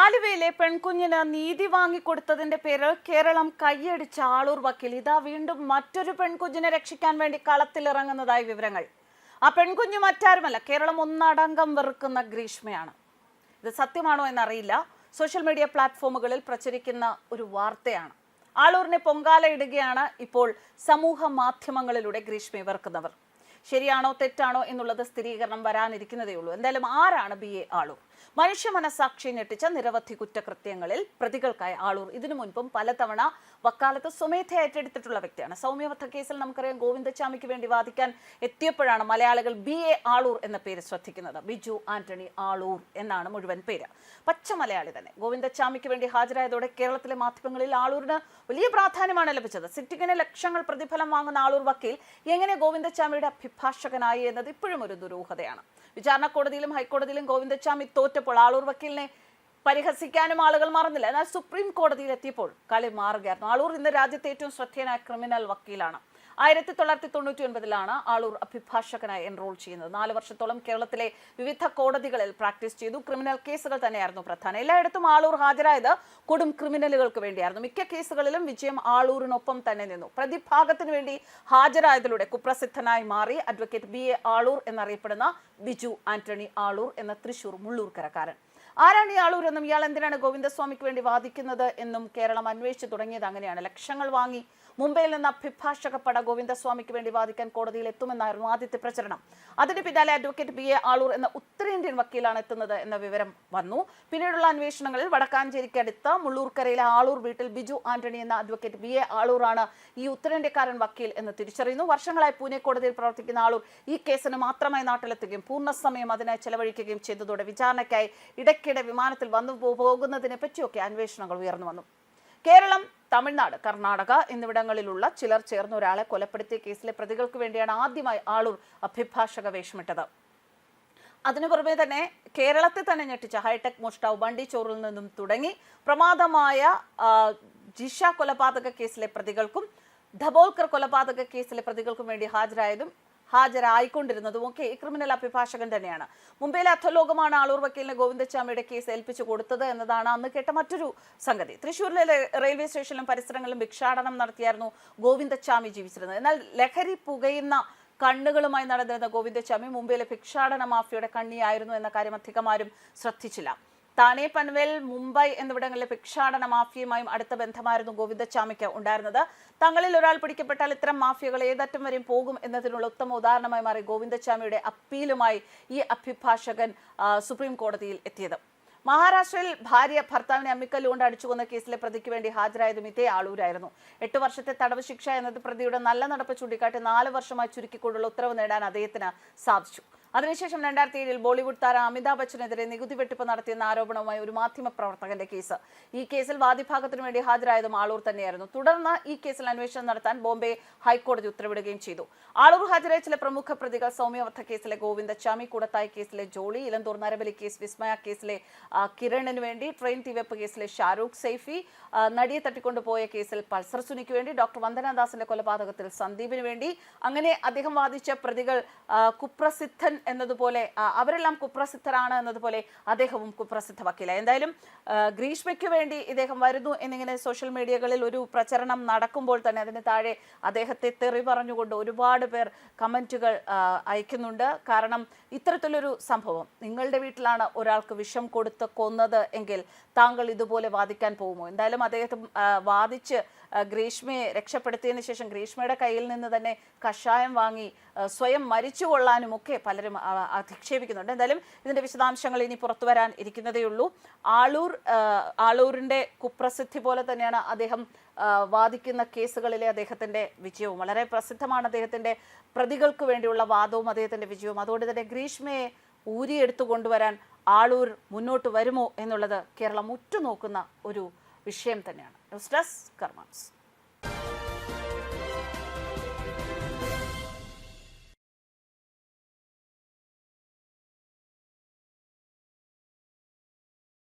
ആലുവയിലെ പെൺകുഞ്ഞിന് നീതി വാങ്ങിക്കൊടുത്തതിന്റെ പേരിൽ കേരളം കൈയടിച്ച ആളൂർ വക്കീൽ. ഇതാ വീണ്ടും മറ്റൊരു പെൺകുഞ്ഞിനെ രക്ഷിക്കാൻ വേണ്ടി കളത്തിലിറങ്ങുന്നതായി വിവരങ്ങൾ. ആ പെൺകുഞ്ഞ് മറ്റാരുമല്ല കേരളം ഒന്നടങ്കം വെറുക്കുന്ന ഗ്രീഷ്മയാണ്. ഇത് സത്യമാണോ എന്നറിയില്ല. സോഷ്യൽ മീഡിയ പ്ലാറ്റ്ഫോമുകളിൽ പ്രചരിക്കുന്ന ഒരു വാർത്തയാണ്. ആളൂരിനെ പൊങ്കാല ഇടുകയാണ് ഇപ്പോൾ സമൂഹ മാധ്യമങ്ങളിലൂടെ ഗ്രീഷ്മയെ വെറുക്കുന്നവർ ശരിയാണോ തെറ്റാണോ എന്നുള്ളത് സ്ഥിരീകരണം വരാനിരിക്കുന്നതേ ഉള്ളൂ. എന്തായാലും ആരാണ് ബി എ ആളൂർ? മനുഷ്യ മനസാക്ഷി ഞെട്ടിച്ച നിരവധി കുറ്റകൃത്യങ്ങളിൽ പ്രതികൾക്കായി ആളൂർ. ഇതിനു മുൻപും പലതവണ വക്കാലത്ത് സ്വമേധ ഏറ്റെടുത്തിട്ടുള്ള വ്യക്തിയാണ്. സൗമ്യവധ കേസിൽ നമുക്കറിയാം ഗോവിന്ദച്ചാമിക്ക് വേണ്ടി വാദിക്കാൻ എത്തിയപ്പോഴാണ് മലയാളികൾ ബി എ ആളൂർ എന്ന പേര് ശ്രദ്ധിക്കുന്നത്. ബിജു ആന്റണി ആളൂർ എന്നാണ് മുഴുവൻ പേര്. പച്ച മലയാളി തന്നെ. ഗോവിന്ദച്ചാമിക്ക് വേണ്ടി ഹാജരായതോടെ കേരളത്തിലെ മാധ്യമങ്ങളിൽ ആളൂരിന് വലിയ പ്രാധാന്യമാണ് ലഭിച്ചത്. സിറ്റിങ്ങിന് ലക്ഷങ്ങൾ പ്രതിഫലം വാങ്ങുന്ന ആളൂർ വക്കീൽ എങ്ങനെ ഗോവിന്ദച്ചാമിയുടെ അഭിഭാഷകനായി എന്നത് ഇപ്പോഴും ഒരു ദുരൂഹതയാണ്. വിചാരണ കോടതിയിലും ഹൈക്കോടതിയിലും ഗോവിന്ദച്ചാമി തോറ്റപ്പോൾ ആളൂർ വക്കീലിനെ പരിഹസിക്കാനും ആളുകൾ മറന്നില്ല. എന്നാൽ സുപ്രീം കോടതിയിൽ എത്തിയപ്പോൾ കളി മാറുകയായിരുന്നു. ആളൂർ ഇന്ന് രാജ്യത്തെ ഏറ്റവും ശ്രദ്ധേയനായ ക്രിമിനൽ വക്കീലാണ്. ആയിരത്തി തൊള്ളായിരത്തി തൊണ്ണൂറ്റി ഒൻപതിലാണ് ആളൂർ അഭിഭാഷകനായി എൻറോൾ ചെയ്യുന്നത്. നാല് വർഷത്തോളം കേരളത്തിലെ വിവിധ കോടതികളിൽ പ്രാക്ടീസ് ചെയ്തു. ക്രിമിനൽ കേസുകൾ തന്നെയായിരുന്നു പ്രധാനം. എല്ലായിടത്തും ആളൂർ ഹാജരായത് കൊടും ക്രിമിനലുകൾക്ക് വേണ്ടിയായിരുന്നു. മിക്ക കേസുകളിലും വിജയം ആളൂരിനൊപ്പം തന്നെ നിന്നു. പ്രതിഭാഗത്തിന് വേണ്ടി ഹാജരായതിലൂടെ കുപ്രസിദ്ധനായി മാറി അഡ്വക്കേറ്റ് ബി എ ആളൂർ എന്നറിയപ്പെടുന്ന ബിജു ആന്റണി ആളൂർ എന്ന തൃശൂർ മുള്ളൂർക്കരക്കാരൻ. ആരാണ് ഈ ഇയാൾ എന്തിനാണ് ഗോവിന്ദസ്വാമിക്ക് വേണ്ടി വാദിക്കുന്നത് എന്നും കേരളം അന്വേഷിച്ചു തുടങ്ങിയത് അങ്ങനെയാണ്. ലക്ഷങ്ങൾ വാങ്ങി മുംബൈയിൽ നിന്ന് അഭിഭാഷക പട ഗോവിന്ദസ്വാമിക്ക് വേണ്ടി വാദിക്കാൻ കോടതിയിൽ എത്തുമെന്നായിരുന്നു ആദ്യത്തെ പ്രചരണം. അതിന് പിന്നാലെ അഡ്വക്കേറ്റ് ബി എ ആളൂർ എന്ന ഉത്തരേന്ത്യൻ വക്കീലാണ് എത്തുന്നത് എന്ന വിവരം വന്നു. പിന്നീടുള്ള അന്വേഷണങ്ങളിൽ വടക്കാഞ്ചേരിക്കടുത്ത മുള്ളൂർക്കരയിലെ ആളൂർ വീട്ടിൽ ബിജു ആന്റണി എന്ന അഡ്വക്കേറ്റ് ബി എ ആളൂറാണ് ഈ ഉത്തരേന്ത്യക്കാരൻ വക്കീൽ എന്ന് തിരിച്ചറിയുന്നു. വർഷങ്ങളായി പൂനെ കോടതിയിൽ പ്രവർത്തിക്കുന്ന ആളൂർ ഈ കേസിന് മാത്രമായി നാട്ടിലെത്തുകയും പൂർണസമയം അതിനായി ചെലവഴിക്കുകയും ചെയ്തതോടെ വിചാരണയ്ക്കായി ഇടയ്ക്കിടെ വിമാനത്തിൽ വന്നു പോകുന്നതിനെ പറ്റിയൊക്കെ അന്വേഷണങ്ങൾ ഉയർന്നു വന്നു. കേരളം തമിഴ്നാട് കർണാടക എന്നിവിടങ്ങളിലുള്ള ചിലർ ചേർന്ന് ഒരാളെ കൊലപ്പെടുത്തിയ കേസിലെ പ്രതികൾക്ക് വേണ്ടിയാണ് ആദ്യമായി ആളൂർ അഭിഭാഷക വേഷമിട്ടത്. അതിനു പുറമെ തന്നെ കേരളത്തെ തന്നെ ഞെട്ടിച്ച ഹൈടെക് മോഷ്ടാവ് ബണ്ടി ചോറിൽ നിന്നും തുടങ്ങി പ്രമാദമായ ജിഷ കൊലപാതക കേസിലെ പ്രതികൾക്കും ധബോൽക്കർ കൊലപാതക കേസിലെ പ്രതികൾക്കും വേണ്ടി ഹാജരായതും ഹാജരായിക്കൊണ്ടിരുന്നതും ഒക്കെ ഈ ക്രിമിനൽ അഭിഭാഷകൻ തന്നെയാണ്. മുംബൈയിലെ അധലോകമാണ് ആളൂർ വക്കീലിന് ഗോവിന്ദച്ചാമിയുടെ കേസ് ഏൽപ്പിച്ചു കൊടുത്തത് എന്നതാണ് അന്ന് കേട്ട മറ്റൊരു സംഗതി. തൃശ്ശൂരിലെ റെയിൽവേ സ്റ്റേഷനിലും പരിസരങ്ങളിലും ഭിക്ഷാടനം നടത്തിയായിരുന്നു ഗോവിന്ദച്ചാമി ജീവിച്ചിരുന്നത്. എന്നാൽ ലഹരി പുകയുന്ന കണ്ണുകളുമായി നടന്നിരുന്ന ഗോവിന്ദച്ചാമി മുംബൈയിലെ ഭിക്ഷാടന മാഫിയയുടെ കണ്ണിയായിരുന്നു എന്ന കാര്യം അധികമാരും ശ്രദ്ധിച്ചില്ല. താനെ പൻവേൽ മുംബൈ എന്നിവിടങ്ങളിലെ ഭിക്ഷാടന മാഫിയയുമായും അടുത്ത ബന്ധമായിരുന്നു ഗോവിന്ദച്ചാമിക്ക് ഉണ്ടായിരുന്നത്. തങ്ങളിൽ ഒരാൾ പിടിക്കപ്പെട്ടാൽ ഇത്തരം മാഫിയകൾ ഏതറ്റം വരെയും പോകും എന്നതിനുള്ള ഉത്തമ ഉദാഹരണമായി മാറി ഗോവിന്ദച്ചാമിയുടെ അപ്പീലുമായി ഈ അഭിഭാഷകൻ സുപ്രീം കോടതിയിൽ എത്തിയത്. മഹാരാഷ്ട്രയിൽ ഭാര്യ ഭർത്താവിനെ അമ്മിക്കല്ലുകൊണ്ട് അടിച്ചു കൊന്ന കേസിലെ പ്രതിക്ക് വേണ്ടി ഹാജരായതും ഇതേ ആളൂരായിരുന്നു. എട്ട് വർഷത്തെ തടവ് ശിക്ഷ എന്നത് പ്രതിയുടെ നല്ല നടപ്പ് ചൂണ്ടിക്കാട്ടി നാല് വർഷമായി ചുരുക്കിക്കൊണ്ടുള്ള ഉത്തരവ് നേടാൻ അദ്ദേഹത്തിന് സാധിച്ചു. അതിനുശേഷം രണ്ടായിരത്തി ഏഴിൽ ബോളിവുഡ് താരം അമിതാഭ് ബച്ചനെതിരെ നികുതി വെട്ടിപ്പ് നടത്തിയെന്ന ആരോപണവുമായി ഒരു മാധ്യമ പ്രവർത്തകന്റെ കേസ്. ഈ കേസിൽ വാദിഭാഗത്തിനു വേണ്ടി ഹാജരായതും ആളൂർ തന്നെയായിരുന്നു. തുടർന്ന് ഈ കേസിൽ അന്വേഷണം നടത്താൻ ബോംബെ ഹൈക്കോടതി ഉത്തരവിടുകയും ചെയ്തു. ആളൂർ ഹാജരായ ചില പ്രമുഖ പ്രതികൾ സൗമ്യവധ കേസിലെ ഗോവിന്ദച്ചാമി കൂടത്തായ് കേസിലെ ജോളി ഇലന്തൂർ നരബലി കേസ് വിസ്മയ കേസിലെ കിരണിന് വേണ്ടി ട്രെയിൻ തീവെപ്പ് കേസിലെ ഷാരൂഖ് സെയ്ഫി നടിയെ തട്ടിക്കൊണ്ടുപോയ കേസിൽ പൾസർ സുനിക്ക് വേണ്ടി ഡോക്ടർ വന്ദനാദാസിന്റെ കൊലപാതകത്തിൽ സന്ദീപിന് വേണ്ടി. അങ്ങനെ അദ്ദേഹം വാദിച്ച പ്രതികൾ കുപ്രസിദ്ധൻ എന്നതുപോലെ അവരെല്ലാം കുപ്രസിദ്ധരാണ് എന്നതുപോലെ അദ്ദേഹവും കുപ്രസിദ്ധ വക്കീല എന്തായാലും ഗ്രീഷ്മയ്ക്ക് വേണ്ടി ഇദ്ദേഹം വരുന്നു എന്നിങ്ങനെ സോഷ്യൽ മീഡിയകളിൽ ഒരു പ്രചരണം നടക്കുമ്പോൾ തന്നെ അതിന് താഴെ അദ്ദേഹത്തെ തെറി പറഞ്ഞുകൊണ്ട് ഒരുപാട് പേർ കമന്റുകൾ അയക്കുന്നുണ്ട്. കാരണം ഇത്തരത്തിലൊരു സംഭവം നിങ്ങളുടെ വീട്ടിലാണ് ഒരാൾക്ക് വിഷം കൊടുത്ത് കൊന്നത് എങ്കിൽ താങ്കൾ ഇതുപോലെ വാദിക്കാൻ പോകുമോ? എന്തായാലും അദ്ദേഹത്തെ വാദിച്ച് ഗ്രീഷ്മയെ രക്ഷപ്പെടുത്തിയതിനു ശേഷം ഗ്രീഷ്മയുടെ കയ്യിൽ നിന്ന് തന്നെ കഷായം വാങ്ങി സ്വയം മരിച്ചു കൊള്ളാനും ഒക്കെ പലരും അധിക്ഷേപിക്കുന്നുണ്ട്. എന്തായാലും ഇതിന്റെ വിശദാംശങ്ങൾ ഇനി പുറത്തു വരാൻ ഇരിക്കുന്നതേയുള്ളൂ ആളൂർ ആളൂരിന്റെ കുപ്രസിദ്ധി പോലെ തന്നെയാണ് അദ്ദേഹം വാദിക്കുന്ന കേസുകളിലെ അദ്ദേഹത്തിന്റെ വിജയവും. വളരെ പ്രസിദ്ധമാണ് അദ്ദേഹത്തിന്റെ പ്രതികൾക്ക് വേണ്ടിയുള്ള വാദവും അദ്ദേഹത്തിന്റെ വിജയവും. അതുകൊണ്ട് തന്നെ ഗ്രീഷ്മയെ ഊരിയെടുത്തു കൊണ്ടുവരാൻ ആളൂർ മുന്നോട്ട് വരുമോ എന്നുള്ളത് കേരളം ഉറ്റുനോക്കുന്ന ഒരു വിഷയം തന്നെയാണ്. News desk കർമാൻസ്.